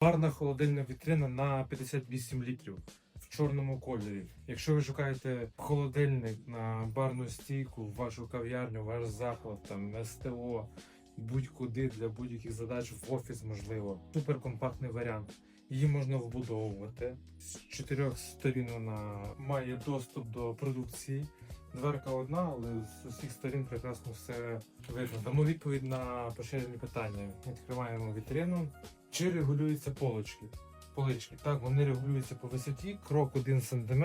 Парна холодильна вітрина на 58 літрів в чорному кольорі. Якщо ви шукаєте холодильник на барну стійку, вашу кав'ярню, ваш заклад, там СТО, будь-куди для будь-яких задач в офіс, можливо, суперкомпактний варіант. Її можна вбудовувати. З чотирьох сторін вона має доступ до продукції. Дверка одна, але з усіх сторін прекрасно все видно. Дамо відповідь на поширені питання. Відкриваємо вітрину. Чи регулюються полочки? Полички. Так, вони регулюються по висоті, крок 1 см,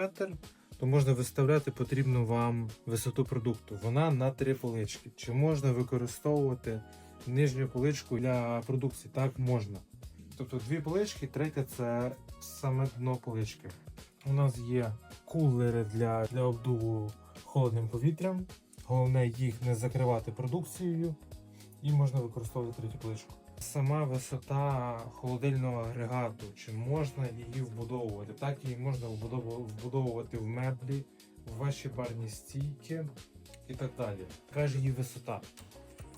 то можна виставляти потрібну вам висоту продукту. Вона на три полички. Чи можна використовувати нижню поличку для продукції? Так, можна. Тобто дві полички, третя це саме дно полички. У нас є кулери для, для обдуву холодним повітрям. Головне їх не закривати продукцією і можна використовувати третю поличку. Сама висота холодильного агрегату, чи можна її вбудовувати? Так її можна вбудовувати в меблі, в ваші барні стійки і так далі. Яка ж її висота?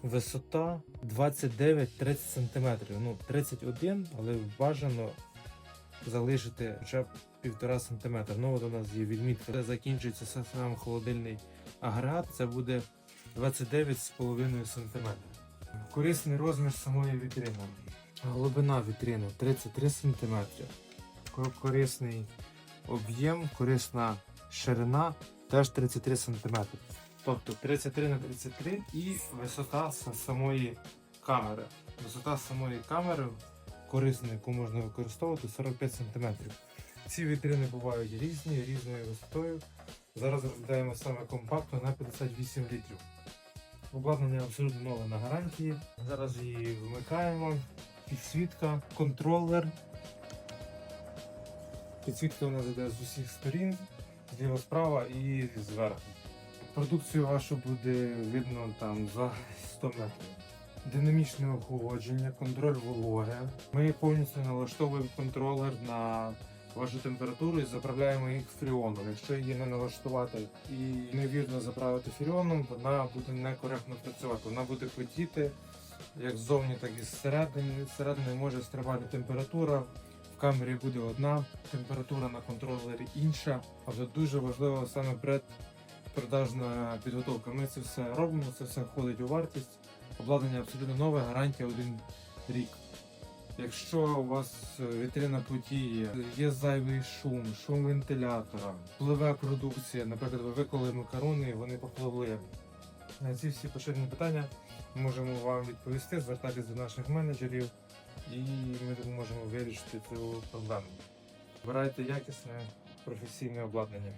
Висота 29-30 см. Ну, 31, але бажано залишити хоча б 1,5 см. Ну, от у нас є відмітка, де закінчується сам холодильний агрегат, це буде 29,5 см. Корисний розмір самої вітрини. Глибина вітрини 33 см. Корисний об'єм, корисна ширина теж 33 см. Тобто 33 на 33 і висота самої камери. Висота самої камери корисна, яку можна використовувати 45 см. Ці вітрини бувають різні, різною висотою. Зараз розглядаємо саме компактну на 58 літрів. Обладнання абсолютно нове на гарантії. Зараз її вмикаємо. Підсвітка, контролер. Підсвітка у нас йде з усіх сторін, зліва справа і зверху. Продукцію вашу буде видно там за 100 метрів. Динамічне охолодження, контроль вологи. Ми повністю налаштовуємо контролер на вашу температуру і заправляємо їх фріоном. Якщо її не налаштувати і невірно заправити фріоном, вона буде некоректно працювати. Вона буде потіти як ззовні, так і зсередини. Зсередини може стрибати температура. В камері буде одна температура на контролері інша. Але дуже важливо саме предпродажна підготовка. Ми це все робимо, це все входить у вартість. Обладнання абсолютно нове, гарантія один рік. Якщо у вас е, вітрина потіє, є зайвий шум, шум вентилятора, пливе продукція, наприклад, ви виколи макарони, вони попливли. На ці всі поширені питання можемо вам відповісти, звертайтеся до наших менеджерів і ми можемо вирішити цю проблему. Вибирайте якісне професійне обладнання.